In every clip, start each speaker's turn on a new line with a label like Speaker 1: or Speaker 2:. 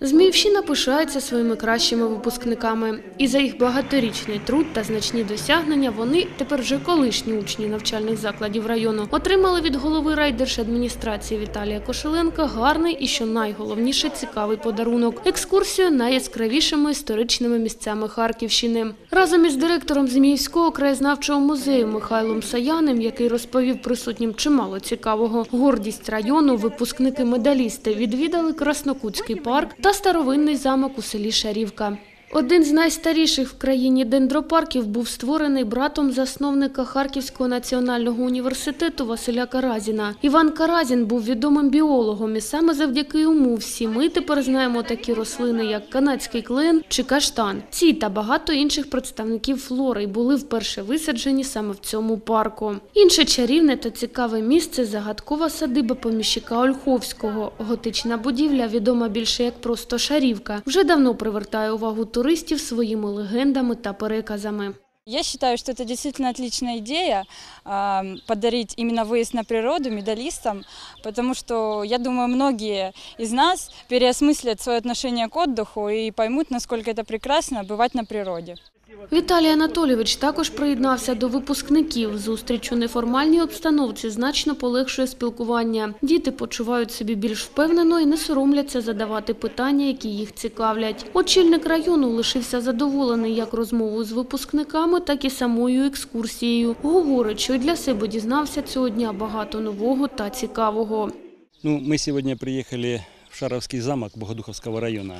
Speaker 1: Зміївщина пишається своїми кращими випускниками. І за їх багаторічний труд та значні досягнення вони, тепер вже колишні учні навчальних закладів району, отримали від голови райдержадміністрації Віталія Кошеленка гарний і, що найголовніше, цікавий подарунок – екскурсію найяскравішими історичними місцями Харківщини. Разом із директором Зміївського краєзнавчого музею Михайлом Саяним, який розповів присутнім чимало цікавого, гордість району, випускники-медалісти відвідали Краснокутський парк та старовинний замок у селі Шарівка. Один з найстаріших в країні дендропарків був створений братом засновника Харківського національного університету Василя Каразіна. Іван Каразін був відомим біологом, і саме завдяки йому всі ми тепер знаємо такі рослини, як канадський клен чи каштан. Ці та багато інших представників флори були вперше висаджені саме в цьому парку. Інше чарівне та цікаве місце – загадкова садиба поміщика Ольховського. Готична будівля, відома більше як просто Шарівка, вже давно привертає увагу туристів своїми легендами та переказами.
Speaker 2: Я считаю, что это действительно отличная идея а, подарить именно выезд на природу медалистам, потому что, я думаю, многие из нас переосмыслят свое отношение к отдыху и поймут, насколько это прекрасно бывать на природе.
Speaker 1: Віталій Анатолійович також приєднався до випускників. Зустріч у неформальній обстановці значно полегшує спілкування. Діти почувають себе більш впевнено і не соромляться задавати питання, які їх цікавлять. Очільник району лишився задоволений як розмовою з випускниками, так і самою екскурсією. Говорить, що й для себе дізнався цього дня багато нового та цікавого.
Speaker 3: Ну, мы сегодня приехали в Шаровский замок Богодуховского района.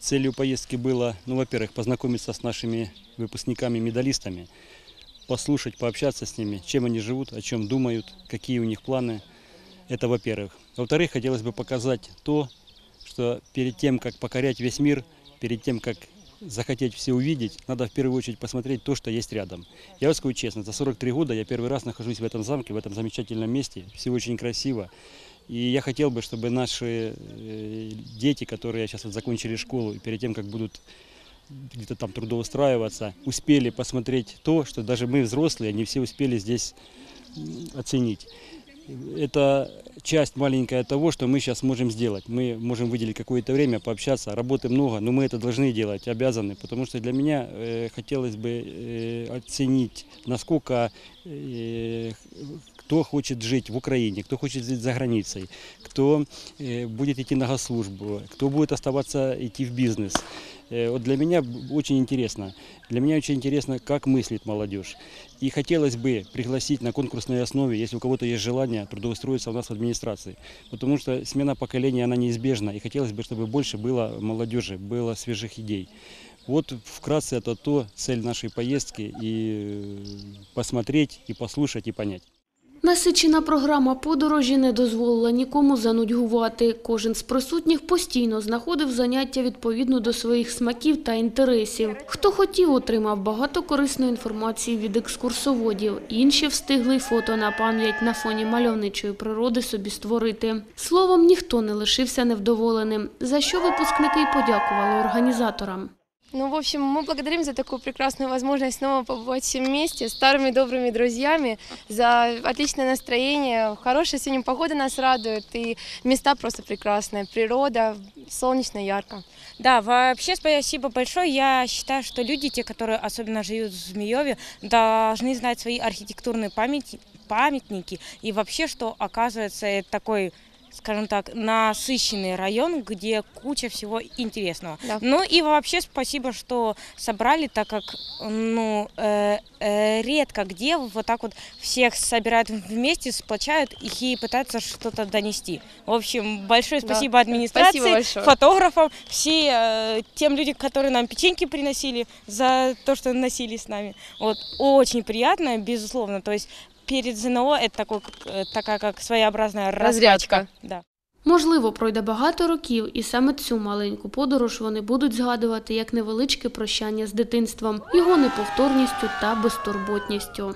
Speaker 3: Целью поездки было, ну, во-первых, познакомиться с нашими выпускниками-медалистами, послушать, пообщаться с ними, чем они живут, о чем думают, какие у них планы. Это во-первых. Во-вторых, хотелось бы показать то, что перед тем, как покорять весь мир, перед тем, как захотеть все увидеть, надо в первую очередь посмотреть то, что есть рядом. Я вам скажу честно, за 43 года я первый раз нахожусь в этом замке, в этом замечательном месте. Все очень красиво. И я хотел бы, чтобы наши э, дети, которые сейчас вот закончили школу, и перед тем, как будут где-то там трудоустраиваться, успели посмотреть то, что даже мы, взрослые, не все успели здесь оценить. Это часть маленькая того, что мы сейчас можем сделать. Мы можем выделить какое-то время, пообщаться, работы много, но мы это должны делать, обязаны, потому что для меня э, хотелось бы э, оценить, насколько э, кто хочет жить в Украине, кто хочет жить за границей, кто э, будет идти на госслужбу, кто будет оставаться идти в бизнес. Э, Вот для меня очень интересно. Для меня очень интересно, как мыслит молодежь. И хотелось бы пригласить на конкурсной основе, если у кого-то есть желание, трудоустроиться у нас в администрации. Потому что смена поколения, она неизбежна. И хотелось бы, чтобы больше было молодежи, было свежих идей. Вот вкратце это то, цель нашей поездки. И э, посмотреть, и послушать, и понять.
Speaker 1: Насичена програма подорожі не дозволила нікому занудьгувати. Кожен з присутніх постійно знаходив заняття відповідно до своїх смаків та інтересів. Хто хотів, отримав багато корисної інформації від екскурсоводів. Інші встигли фото на пам'ять на фоні мальовничої природи собі створити. Словом, ніхто не лишився невдоволеним, за що випускники й подякували організаторам.
Speaker 4: Ну, в общем, мы благодарим за такую прекрасную возможность снова побывать все вместе, с старыми добрыми друзьями, за отличное настроение. Хорошая сегодня погода нас радует, и места просто прекрасные, природа, солнечно, ярко.
Speaker 5: Да, вообще спасибо большое. Я считаю, что люди, те, которые особенно живут в Змееве, должны знать свои архитектурные памяти, памятники. И вообще, что оказывается это такой скажем так, насыщенный район, где куча всего интересного.
Speaker 4: Да.
Speaker 5: Ну и вообще спасибо, что собрали, так как ну э, э, редко где вот так вот всех собирают вместе, сплочают их и пытаются что-то донести. В общем, большое
Speaker 4: Да.
Speaker 5: спасибо администрации,
Speaker 4: Спасибо большое.
Speaker 5: фотографам, все э, тем людям, которые нам печеньки приносили за то, что носили с нами. Вот очень приятно, безусловно. То есть перед ЗНО это такой, э, такая как своеобразная розрядка. Да.
Speaker 1: Можливо, пройде багато років, і саме цю маленьку подорож вони будуть згадувати як невеличке прощання з дитинством, його неповторністю та безтурботністю.